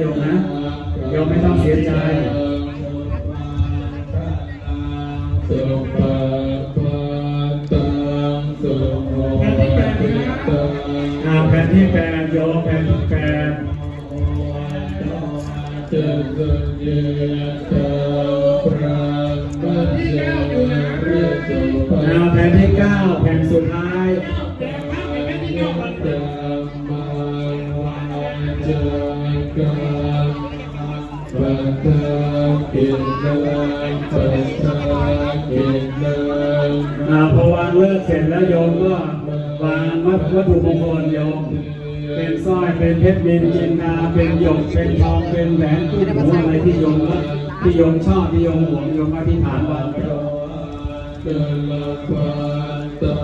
โยมนะโยมไม่ต้องเสียใจสุปปตังสุโมตังอ่าแผ่นที่แปดโยมแผ่นที่แปดเจริญเยตพระมัจจเรสุปอ่าแผ่นที่เก้าแผ่นสุดท้าย อาพอวางเลิกเสร็จแล้วโยมก็วางวัตถุมงคลโยม เป็นสร้อยเป็นเพชรเป็นจินดาเป็นหยกเป็นทองเป็นแหวนตุ้หูอะไรที่โยมที่โยมชอบที่โยมหวงโยมอธิษฐานวางไว้เกิลปัตา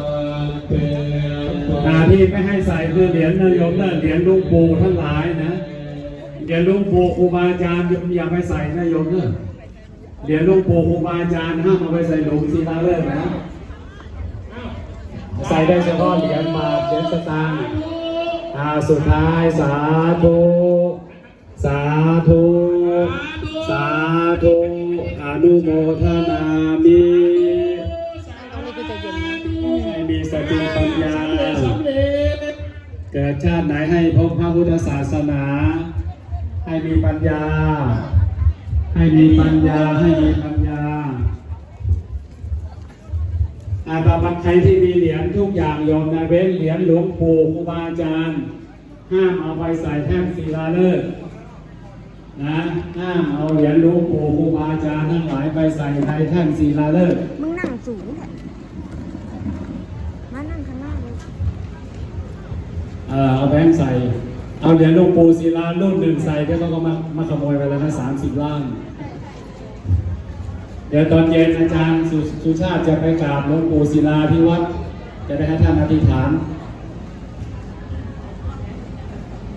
เปอ่าที่ไม่ให้ใส่คือเหรียญนะโยมนะเหรียญลุงปูทั้งหลายนะเหรียญลุงปูครูบาอาจารย์อย่าไปใส่นะโยมเนอะ เหรียญหลุงปู่ครูบาอาจารย์ห้ามเอาไปใส่หลุมศิลาฤกษ์นะ ใส่ได้เฉพาะเหรียญบาทเหรียญสตางค์อ่าสุดท้ายสาธุ สาธุ สาธุอนุโมทนามิให้มีสติปัญญาเกิดชาติไหนให้พบพระพุทธศาสนา ให้มีปัญญา ให้มีปัญญาให้มีปัญญาอาตมาใครที่มีเหรียญทุกอย่างโยมนะเว้นเหรียญหลวงปู่ครูบาอาจารย์ ห้ามเอาไปใส่แท่นศิลาฤกษ์นะห้ามเอาเหรียญหลวงปู่ครูบาอาจารย์ทั้งหลายไปใส่ในแท่นศิลาฤกษ์มึงนั่งสูงแท้มานั่งข้างหน้าเลยเออเอาแบงค์ใส่ เอาเหรียญหลวงปู่ศิลารุ่นหนึ่งใส่เดี๋ยวเขาก็มามาขโมยไปแล้วนะสามสิบล้าน เดี๋ยวตอนเย็นอาจารย์สุสุชาติจะไปกราบหลวงปู่ศิลาที่วัด จะได้ให้ท่านอธิษฐาน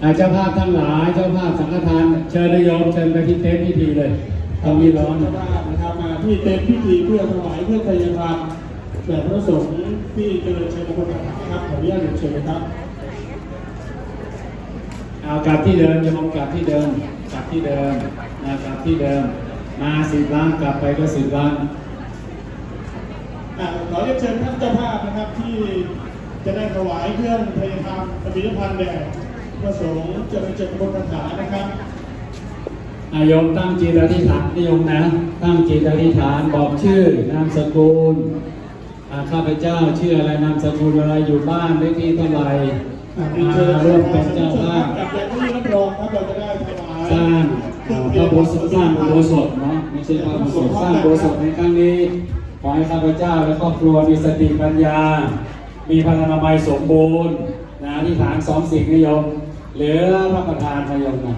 อาเจ้าภาพทั้งหลายเจ้าภาพสังฆทานเชิญนายโยมเชิญไปที่เต็นท์พิธีเลยตรงนี้ร้อนเจ้าภาพนะครับมาที่เต็นท์พิธีเพื่อถวายเพื่อไทยธรรมแบบพระสงฆ์ที่เจริญชัยมงคลคาถาครับขออนุญาตเชิญนะครับ เอากลับที่เดิมโยมกลับที่เดิมกลับที่เดิมนะกลับที่เดิม มาสิบล้านกลับไปก็สิบล้านอะขอเรียนเชิญท่านเจ้าภาพนะครับที่จะได้ถวายเครื่องไทยธรรมปฏิพันธ์แด่พระสงฆ์เจริญชัยมงคลคาถานะครับอายมตั้งจิตอธิษฐานนิยมนะ ตั้งจิตอธิษฐานบอกชื่อนามสกุลอ่าข้าพเจ้าชื่ออะไรนามสกุลอะไรอยู่บ้านเลขที่เท่าไหร่อะ มาเชิญร่วมเป็นเจ้าภาพกับแก่ผู้รับรองครับเราจะได้ถวายสร้างอ่าพระโบสถ์สร้างโบสถ์เนาะไม่ใช่พระโบสถ์สร้างโบสถ์ในครั้งนี้ขอให้ข้าพเจ้าและครอบครัวมีสติปัญญา มีพลานามัยสมบูรณ์นะอธิษฐานสองสิ่งนิยมเหลือรับประทานนิยมนะ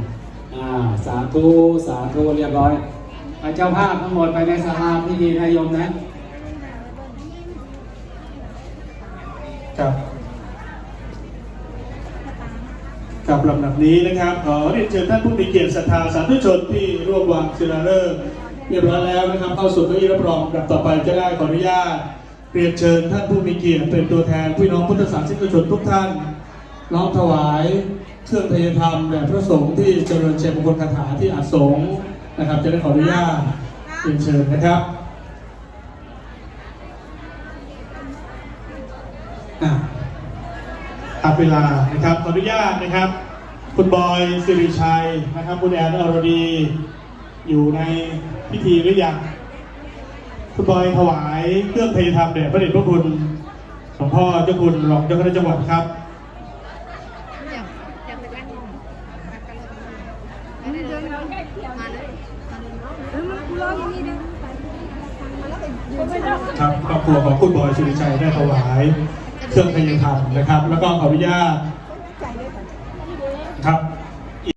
อ่าสาธุสาธุเรียบร้อยอ่าเจ้าภาพทั้งหมดไปในศาลาพิธีนิยมนะครับ กับลำดับนี้นะครับ ขอเรียนเชิญท่านผู้มีเกียรติศรัทธาสาธุชนที่ร่วมวางศิลาฤกษ์เรียบร้อยแล้วนะครับ เข้าสู่เก้าอี้รับรองลำดับต่อไปจะได้ขออนุญาตเรียนเชิญท่านผู้มีเกียรติเป็นตัวแทนพี่น้องพุทธศาสนิกชนทุกท่านน้อมถวายเครื่องทยธรรมแด่พระสงฆ์ที่เจริญเชยมงคลคาถาที่อาสงนะครับ จะได้ขออนุญาตเรียนเชิญนะครับ อะ ตัดเวลานะครับขออนุญาตนะครับ คุณบอยสิริชัยนะครับ คุณแอนอรดี อยู่ในพิธีหรือยังคุณบอยถวายเครื่องเพลธรรมแด่พระเดชพระคุณหลวงพ่อเจ้าคุณรองเจ้าคณะจังหวัดครับครับครอบครัวของคุณบอยสิริชัยได้ถวาย เครื่องพยาธรรมนะครับ แล้วก็ขออนุญาต